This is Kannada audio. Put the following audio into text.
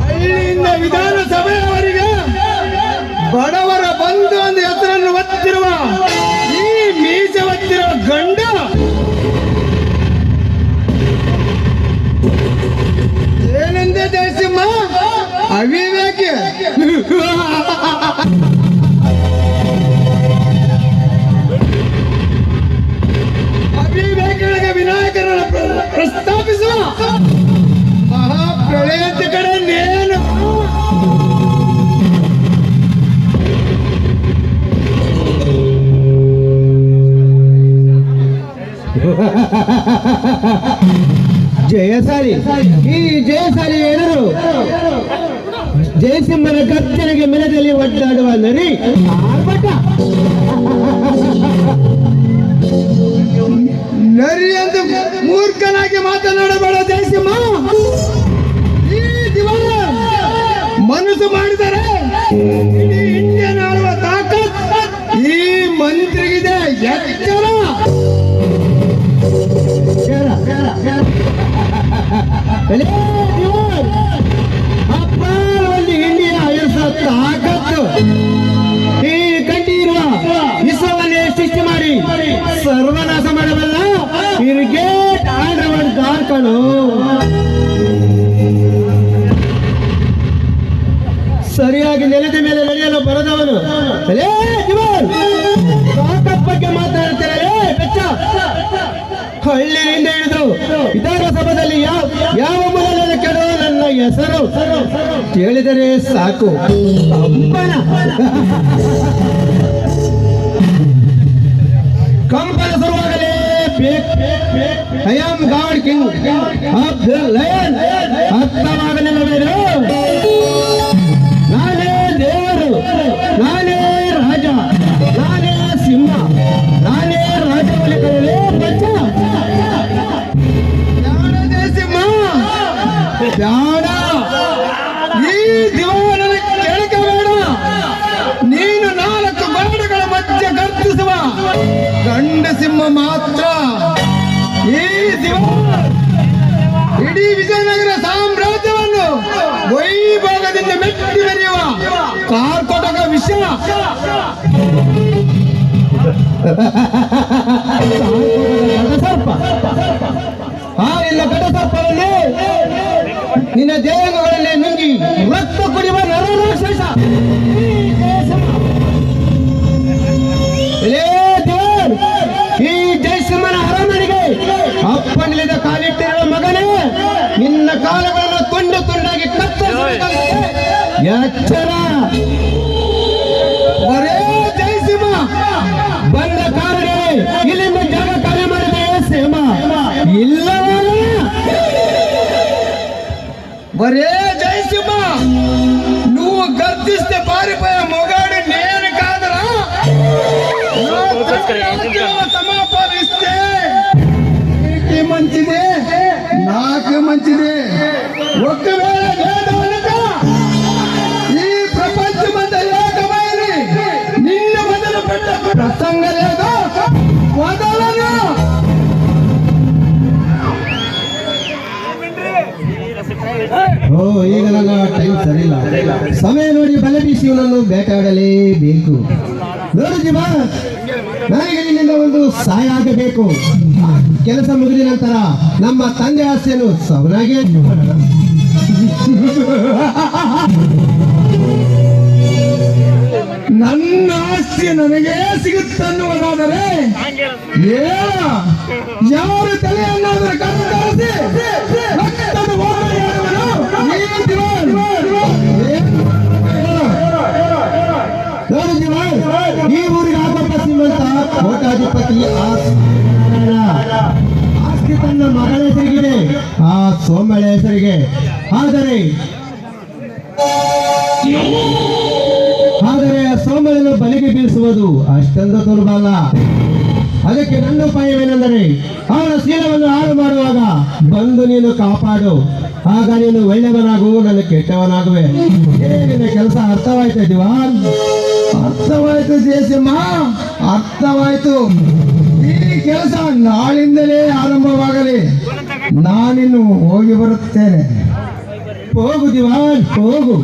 ಹಳ್ಳಿಯಿಂದ ವಿಧಾನಸಭೆಯವರಿಗೆ ಬಡವರ ಬಂಧು ಒಂದು ಹೆಸರನ್ನು ಒತ್ತಿರುವ ಈ ಮೀಸೆ ಒತ್ತಿರುವ ಗಂಡ. ಏನಂದೆ ಜಯಸಿಂಹ ಅವಿವೇಕಿ. ವಿನಾಯಕರನ್ನು ಪ್ರ- ಪ್ರಸ್ತಾಪಿಸುವ ಮಹಾಪ್ರಳಯದ ಕಡೆ ನೇನು ಜಯಸಾಲಿ ಈ ಜಯಸಾಲಿ ಏನರು ಜಯಸಿಂಹನ ಗರ್ಜನೆಗೆ ಮೆಲದಲ್ಲಿ ಒಡ್ಡಾಡುವ ನರಿ ಆರ್ಭಟ ನರಿ ಎಂದು ಸರಿಯಾಗಿ ನೆಲದ ಮೇಲೆ ನಡೆಯಲು ಬರದವನು. ಬಗ್ಗೆ ಮಾತನಾಡ್ತಾರೆ ಹಳ್ಳಿನಿಂದ ಹಿಡಿದು ವಿಧಾನಸಭೆಯಲ್ಲಿ ಯಾವ ಯಾವ ಮೊದಲನೇ ಕೆಡುವ ನನ್ನ ಹೆಸರು? ಕೇಳಿದರೆ ಸಾಕು. ಕಂಪನ ಶುರುವಾಗಲೇ I am god king of the lion ನಾನೇ ರಾಜ, ನಾನೇ ಸಿಂಹ, ನಾನೇ ರಾಜವಲಿಗಳೇ ಬಚ್ಚ ಯಾಣ ಜಯಸಿಂಹ ಯಾಣ ಈ ದಿವಾನನ ಕೆಳಕಬೇಡ ನೀನು ನಾಲ್ಕು ಬಾಣಗಳ ಮಧ್ಯೆ ಗರ್ಜಿಸುವ ಗಂಡ ಸಿಂಹ ಮಾತ್ರ. ಈ ದಿವಾನ ಇಡೀ ವಿಜಯನಗರ ಸಾಮ್ರಾಜ್ಯವನ್ನು ವೈಭೋಗದಿಂದ ಮೆಟ್ಟಿ ಮೆರೆಯುವ ಕಾರ್ಕೊಟಕ ವಿಷಯ ಇಲ್ಲ ಸರ್ಪವನ್ನೇ ನಿನ್ನ ದೇಹಗಳಲ್ಲಿ ನುಂಗಿ ರಕ್ತ ಕುಡಿಯುವ ನರರಾಕ್ಷಸ ಈ ಜಯಸಿಂಹನ ಅರಮನೆಗೆ ಅಪ್ಪನಲ್ಲಿದ್ದ ಕಾಲಿಟ್ಟಿರುವ ಮಗನೇ, ನಿನ್ನ ಕಾಲಗಳ ಕತ್ತರಿಸಬೇಕಾಗಿದೆ ಎಚ್ಚರ ಒರೇ ಜಯಸಿಂಹ ಬಂದ ಕಾರಣವೇ ಇಲ್ಲಿಂದ ಜಾಗ ಕಾರ್ಯ ಮಾಡಿದೆ ಸೇಮ ಇಲ್ಲವಲ್ಲ ಬರೇ ಜಯಸಿಂಹ నువ్వు గర్జిస్తే పారిపోయే మొగాడు నేను కాదురా నా సమాపాలు ఇస్తే నీకే మంచిదే ನಾಲ್ಕು ಓ, ಈಗ ನನ್ನ ಟೈಮ್ ಸರಿಯಿಲ್ಲ. ಸಮಯ ನೋಡಿ ಬಲ ಬೀಸಿ ಇವನನ್ನು ಬೇಟಾಡಲೇಬೇಕು ನೋಡು ಜೀವ ನನಗೆ ಒಂದು ಸಹಾಯ ಆಗಬೇಕು. ಕೆಲಸ ಮುಗಿದ ನಂತರ ನಮ್ಮ ತಂದೆ ಆಸೆಯನ್ನು ಸವನಾಗೆ ನನ್ನ ಆಸ್ತಿ ನನಗೆ ಸಿಗುತ್ತನ್ನುವುದಾದರೆ ಯಾರು ತಲೆ ಕೋಟಾಧಿಪತಿ ಆಸ್ತಿ ತನ್ನ ಮಗಳ ಹೆಸರಿಗಿದೆ ಆ ಸೋಮಳ ಹೆಸರಿಗೆ. ಆದರೆ ಆದರೆ ಆ ಸೋಮಳನ್ನು ಬಲಿಗೆ ಬೀಳಿಸುವುದು ಅಷ್ಟೊಂದು ದುರ್ಬಲ ಅದಕ್ಕೆ ನನ್ನ ಉಪಾಯವೇನೆಂದರೆ ಅವನ ಶೀಲವನ್ನು ಹಾಳು ಮಾಡುವಾಗ ಬಂದು ನೀನು ಕಾಪಾಡು. ಆಗ ನೀನು ಒಳ್ಳೆಯವನಾಗು ನನ್ನ ಕೆಟ್ಟವನಾಗುವೆ. ನಿನ್ನ ಕೆಲಸ ಅರ್ಥವಾಯ್ತಾ ಇದೀವಾ ಅರ್ಥವಾಯ್ತು ಜಯಸಿಂಹ ಅರ್ಥವಾಯ್ತು ಈ ಕೆಲಸ ನಾಳಿಂದಲೇ ಆರಂಭವಾಗಲಿ. ನಾನಿನ್ನು ಹೋಗಿ ಬರುತ್ತೇನೆ. ಹೋಗು ದಿವಾನ್ ಹೋಗು.